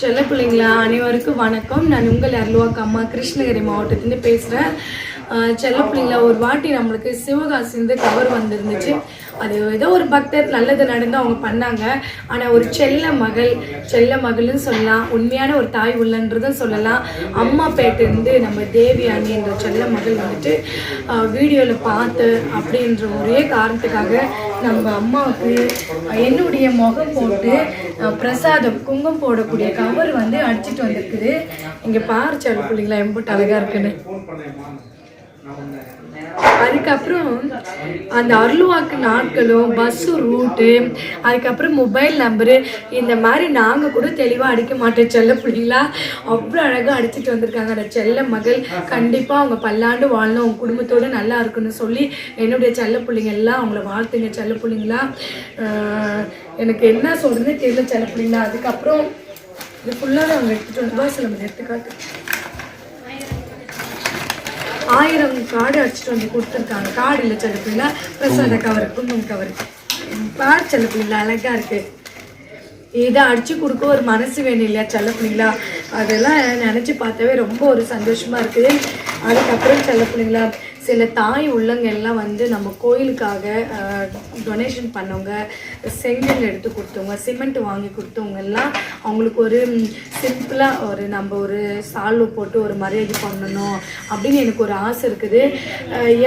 செல்ல பிள்ளைங்களா அனைவருக்கும் வணக்கம். நான் உங்கள் அருள்வாக்கு அம்மா கிருஷ்ணகிரி மாவட்டத்துலேருந்து பேசுகிறேன் செல்ல பிள்ளைங்களா ஒரு வாட்டி நம்மளுக்கு சிவகாசிந்து கவர் வந்திருந்துச்சு. அது ஏதோ ஒரு பக்தர் நல்லது நடந்து அவங்க பண்ணாங்க. ஆனால் ஒரு செல்ல மகள் செல்ல மகள்னு சொல்லலாம். உண்மையான ஒரு தாய் உள்ளன்றதும் சொல்லலாம். அம்மா பேட்டிருந்து நம்ம தேவியானி என்ற செல்ல மகள் வந்துட்டு வீடியோவில் பார்த்து அப்படின்ற ஒரே காரணத்துக்காக நம்ம அம்மாவுக்கு என்னுடைய முகம் போட்டு பிரசாதம் குங்கம் போடக்கூடிய கவர் வந்து அடிச்சிட்டு வந்திருக்குது. இங்கே பாரு பிள்ளைங்களா எம்பிட்டு அழகாக இருக்குன்னு. அதுக்கப்புறம் அந்த அருள்வாக்கு நாட்களும் பஸ்ஸு ரூட்டு அதுக்கப்புறம் மொபைல் நம்பரு இந்த மாதிரி நாங்கள் கூட தெளிவாக அடிக்க மாட்டோம் செல்ல பிள்ளைங்களா. அவ்வளோ அழகாக அடிச்சிட்டு வந்திருக்காங்க. அந்த செல்ல மகள் கண்டிப்பாக அவங்க பல்லாண்டு வாழணும் அவங்க குடும்பத்தோடு நல்லா இருக்குன்னு சொல்லி என்னுடைய செல்ல பிள்ளைங்க எல்லாம் அவங்கள வாழ்த்துங்க செல்ல பிள்ளைங்களா. எனக்கு என்ன சொல்கிறதுன்னு தெரியல செல்ல பிள்ளைங்களா. அதுக்கப்புறம் இது ஃபுல்லாக அவங்க எடுத்துகிட்டு வந்து சில மணி எடுத்துக்காட்டு ஆயிரம் கார்டு அடிச்சுட்டு வந்து கொடுத்துருக்காங்க. கார்டு இல்லை செல்ல பிள்ளை. பிரசாத கவர் குங்குமம் கவர் பார் செல்ல பிள்ளை அழகா இருக்கு. இதை அடிச்சு கொடுக்க ஒரு மனசு வேணும் இல்லையா செல்ல பிள்ளைங்களா? அதெல்லாம் நினச்சி பார்த்தாவே ரொம்ப ஒரு சந்தோஷமா இருக்குது அதுக்கப்புறம் செல்ல பிள்ளைங்களா சில தாய் உள்ளங்கள்லாம் வந்து நம்ம கோயிலுக்காக டொனேஷன் பண்ணவங்க செங்கல் எடுத்து கொடுத்தவங்க சிமெண்ட் வாங்கி கொடுத்தவங்க எல்லாம் அவங்களுக்கு ஒரு சிம்பிளாக ஒரு நம்ம ஒரு சால்வு போட்டு ஒரு மரியாதை பண்ணணும் அப்படின்னு எனக்கு ஒரு ஆசை இருக்குது.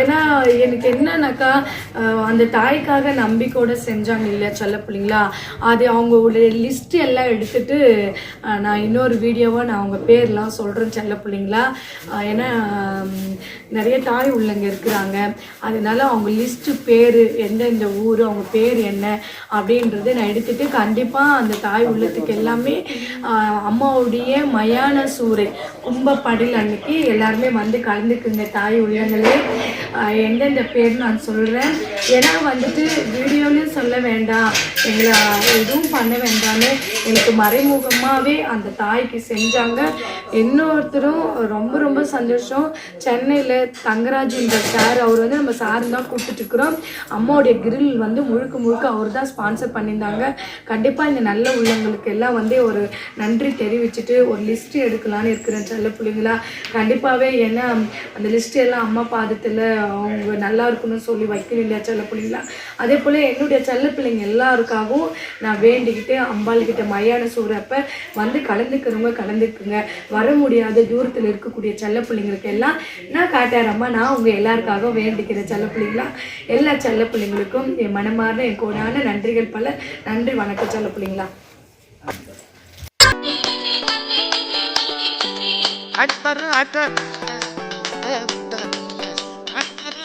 ஏன்னா எனக்கு என்னன்னாக்கா அந்த தாய்க்காக நம்பிக்கையோட செஞ்சாங்க இல்லையா சொல்ல பிள்ளைங்களா அது அவங்களுடைய லிஸ்ட் எல்லாம் எடுத்துட்டு நான் இன்னொரு வீடியோவாக நான் அவங்க பேர்லாம் சொல்கிறேன் செல்ல பிள்ளைங்களா ஏன்னா நிறைய தாய் உள்ள உள்ளங்க இருக்கிறாங்க. அதனால அவங்க லிஸ்ட்டு பேர் எந்தெந்த ஊர் அவங்க பேர் என்ன அப்படின்றத நான் எடுத்துகிட்டு கண்டிப்பாக அந்த தாய் உள்ளத்துக்கு எல்லாமே அம்மாவுடைய மயான சூறை கும்பப்படில் அன்னைக்கு எல்லாருமே வந்து கலந்துக்குங்க தாய் உள்ளங்களே. எந்தெந்த பேர் நான் சொல்கிறேன் ஏன்னா வந்துட்டு வீடியோலையும் சொல்ல வேண்டாம். எங்களை எதுவும் பண்ண வேண்டாம்னு எனக்கு மறைமுகமாகவே அந்த தாய்க்கு செஞ்சாங்க. இன்னொருத்தரும் ரொம்ப ரொம்ப சந்தோஷம். சென்னையில் தங்கராஜுன்ற சார் அவர் வந்து நம்ம சார் தான் கூப்பிட்டுருக்குறோம் அம்மாவுடைய கிரில் வந்து முழுக்க முழுக்க அவர் தான் ஸ்பான்சர் பண்ணியிருந்தாங்க. கண்டிப்பாக இந்த நல்ல உள்ளவங்களுக்கு எல்லாம் வந்து ஒரு நன்றி தெரிவிச்சுட்டு ஒரு லிஸ்ட் எடுக்கலான்னு இருக்கிறேன் செல்ல பிள்ளைங்களா கண்டிப்பாகவே ஏன்னா அந்த லிஸ்ட் எல்லாம் அம்மா பாதத்தில் அவங்க நல்லா இருக்கணும்னு சொல்லி வைக்கணும் இல்லையா செல்ல பிள்ளைங்களா? அதே போல் என்னுடைய செல்ல பிள்ளைங்க எல்லாருக்காகவும் நான் வேண்டிக்கிட்டு அம்பாள் கிட்ட மையான சூறப்ப வந்து கலந்துக்கிறவங்க கலந்துக்குங்க. வர முடியாத தூரத்தில் இருக்கக்கூடிய செல்ல பிள்ளைங்களுக்கு எல்லாம் நான் காட்டாரம்மா நான் உங்கள் எல்லாருக்காகவும் வேண்டிக்கிறேன் செல்ல பிள்ளைங்களா? எல்லா செல்ல பிள்ளைங்களுக்கும் என் மனமார்ந்த என் கோடான நன்றிகள் பல. நன்றி வணக்கம் செல்ல பிள்ளைங்களா? அட்டர் அட்டர் அட்டர்